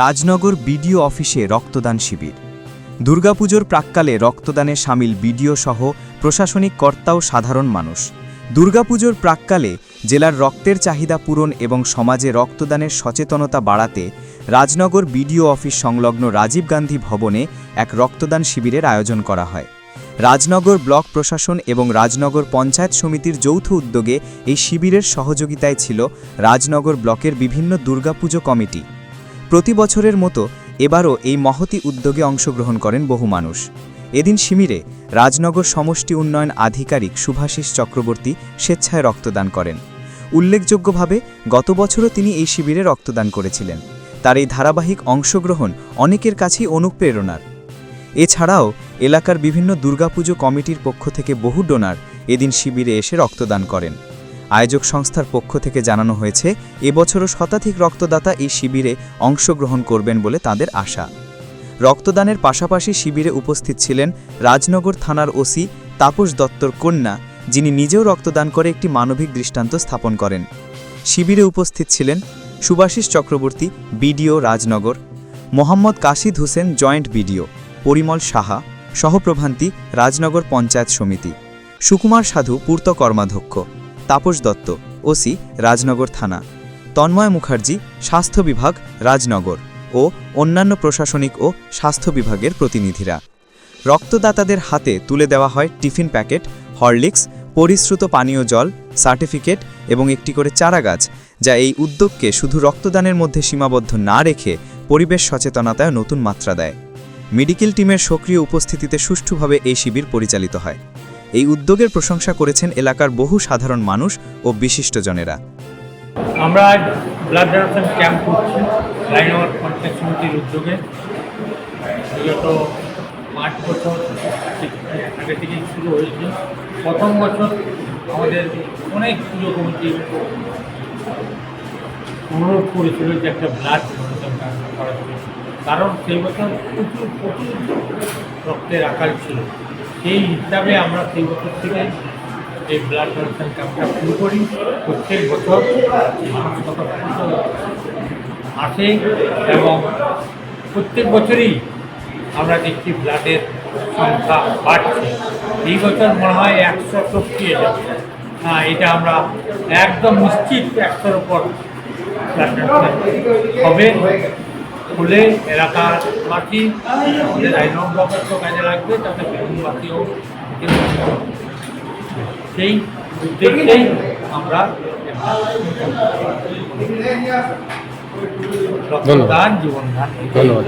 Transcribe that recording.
Rajnagar BDO অফিসে রক্তদান শিবির। দুর্গাপুজোর প্রাক্কালে রক্তদানে সামিল বিডিও সহ প্রশাসনিক কর্তা ও সাধারণ মানুষ। দুর্গাপুজোর প্রাক্কালে জেলার রক্তের চাহিদা পূরণ এবং সমাজে রক্তদানের সচেতনতা বাড়াতে রাজনগর বিডিও অফিস সংলগ্ন রাজীব গান্ধী ভবনে এক রক্তদান শিবিরের আয়োজন করা হয়। রাজনগর ব্লক প্রশাসন এবং রাজনগর পঞ্চায়েত সমিতির যৌথ উদ্যোগে এই শিবিরের সহযোগিতায় ছিল রাজনগর ব্লকের বিভিন্ন দুর্গাপুজো কমিটি। প্রতি বছরের মতো এবারও এই মহতি উদ্যোগে অংশগ্রহণ করেন বহু মানুষ। এদিন শিবিরে রাজনগর সমষ্টি উন্নয়ন আধিকারিক সুভাষিস চক্রবর্তী স্বেচ্ছায় রক্তদান করেন। উল্লেখযোগ্যভাবে, গত বছরও তিনি এই শিবিরে রক্তদান করেছিলেন। তার এই ধারাবাহিক অংশগ্রহণ অনেকের কাছেই অনুপ্রেরণার। এছাড়াও, এলাকার বিভিন্ন দুর্গাপুজো কমিটির পক্ষ থেকে বহু ডোনার এদিন শিবিরে এসে রক্তদান করেন। আয়োজক সংস্থার পক্ষ থেকে জানানো হয়েছে, এবছরও শতাধিক রক্তদাতা এই শিবিরে অংশগ্রহণ করবেন বলে তাদের আশা। রক্তদানের পাশাপাশি শিবিরে উপস্থিত ছিলেন রাজনগর থানার ওসি তাপস দত্তর কন্যা, যিনি নিজেও রক্তদান করে একটি মানবিক দৃষ্টান্ত স্থাপন করেন। শিবিরে উপস্থিত ছিলেন Subhashis Chakraborty, BDO Rajnagar, Mohammad Kashid Hossain joint BDO, Parimal Saha, সহপ্রভান্তি Rajnagar panchayat সমিতি, সুকুমার সাধু পূর্ত কর্মাধ্যক্ষ। তাপস দত্ত, ওসি, রাজনগর থানা। তন্ময় মুখার্জি, স্বাস্থ্য বিভাগ, রাজনগর ও অন্যান্য প্রশাসনিক ও স্বাস্থ্য বিভাগের প্রতিনিধিরা। রক্তদাতাদের হাতে তুলে দেওয়া হয় টিফিন প্যাকেট, হরলিক্স, পরিশ্রুত পানীয় জল, সার্টিফিকেট এবং একটি করে চারাগাছ, যা এই উদ্যোগকে শুধু রক্তদানের মধ্যে সীমাবদ্ধ না রেখে পরিবেশ সচেতনতায় নতুন মাত্রা দেয়। মেডিকেল টিমের সক্রিয় উপস্থিতিতে সুষ্ঠুভাবে এই শিবির পরিচালিত হয়। এই উদ্যোগের প্রশংসা করেছেন এলাকার বহু সাধারণ মানুষ ও বিশিষ্টজনেরা। আমরা আজ ব্লাড ডোনেশন ক্যাম্প করছি লাইনওয়ার পঞ্চায়েত সমিতির উদ্যোগে। বিগত পাঁচ বছর আগে থেকেই শুরু হয়েছে। প্রথম বছর আমাদের অনেক পুজো কমিটি অনুরোধ করেছিল যে একটা ব্লাড ডোনেশন ক্যাম্প জন্য কারণ সেই বছর প্রচুর প্রচুর রক্তের আকার ছিল। সেই হিসাবে আমরা সেই বছর থেকে এই ব্লাড ডোনেশন ক্যাম্পটা শুরু করি। প্রত্যেক বছর মানুষ আসে এবং প্রত্যেক বছরই আমরা দেখছি ব্লাডের সংখ্যা বাড়ছে। এই বছর মনে হয় একশো যাবে হ্যাঁ এটা আমরা একদম নিশ্চিত একশোর ডোনেশন হবে। হলে এলাকার বাকি আমাদের আইনম ব্লকের কাজে লাগবে তাতে বেগুনবাসীও সেই উদ্দেশ্যেই আমরা রক্তদান জীবনদান ধন্যবাদ।